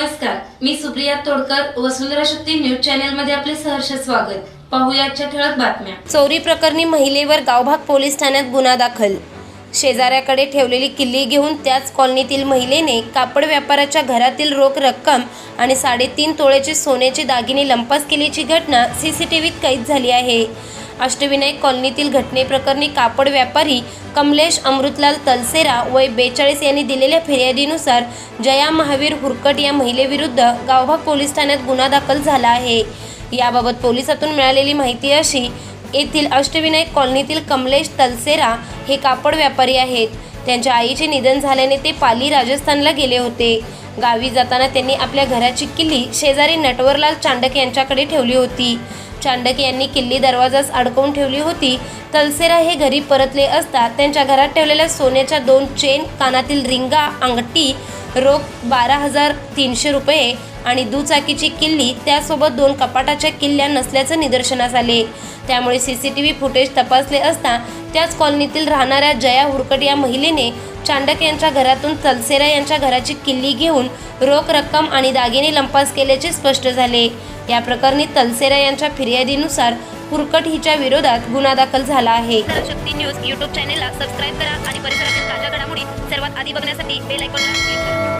नमस्कार मी सुप्रिया तोडकर वसुंधरा शक्ती न्यूज चॅनलमध्ये आपले सहर्ष स्वागत. पाहुयाच्या ठळक बातम्या. चोरी प्रकरणी महिलेवर गावभाग पोलीस ठाण्यात गुन्हा दाखल. शेजाऱ्याकडे ठेवलेली किल्ली घेऊन त्याच कॉलनीतील महिलेने कापड व्यापाराच्या घरातील रोख रक्कम आणि साडेतीन तोळ्याचे सोन्याचे दागिने लंपास केल्याची घटना सीसीटीव्हीत कैद झाली आहे. अष्टविनायक कॉलनीतील घटनेप्रकरणी कापड व्यापारी कमलेश अमृतलाल तलसेरा वय बेचाळीस यांनी दिलेल्या फिर्यादीनुसार जया महावीर हुरकट या महिलेविरुद्ध गावभाग पोलीस ठाण्यात गुन्हा दाखल झाला आहे. याबाबत पोलिसातून मिळालेली माहिती अशी येथील अष्टविनायक कॉलनीतील कमलेश तलसेरा हे कापड व्यापारी आहेत. त्यांच्या आईचे निधन झाल्याने ते पाली राजस्थानला गेले होते. गावी जाताना त्यांनी आपल्या घराची किल्ली शेजारी नटवरलाल चांडक यांच्याकडे ठेवली होती. चांडक यांनी किल्ली दरवाजास अडकवून ठेवली होती. तलसेरा हे घरी परतले असता त्यांच्या घरात ठेवलेल्या सोन्याच्या दोन चेन कानातील रिंगा अंगठी रोख बारा हजार तीनशे रुपये आणि दुचाकीची किल्ली त्यासोबत दोन कपाटाच्या किल्ल्या नसल्याचं निदर्शनास आले. त्यामुळे C C T V footage तपासले असता त्याच कॉलनीतील राहणाऱ्या जया हुरकट या महिलेने चांडक यांच्या घरातून तलसेरा यांच्या घराची किल्ली घेऊन रोख रक्कम आणि दागिने लंपास केल्याचे स्पष्ट झाले. या प्रकरणी तलसेरा यांच्या फिर्यादीनुसार कुरकट हिच्या विरोधात गुन्हा दाखल झाला आहे. शक्ती न्यूज यूट्यूब चॅनेलला सबस्क्राईब करा आणि परिसरातील ताज्या घडामोडी सर्वात आधी बघण्यासाठी बेल आयकॉनला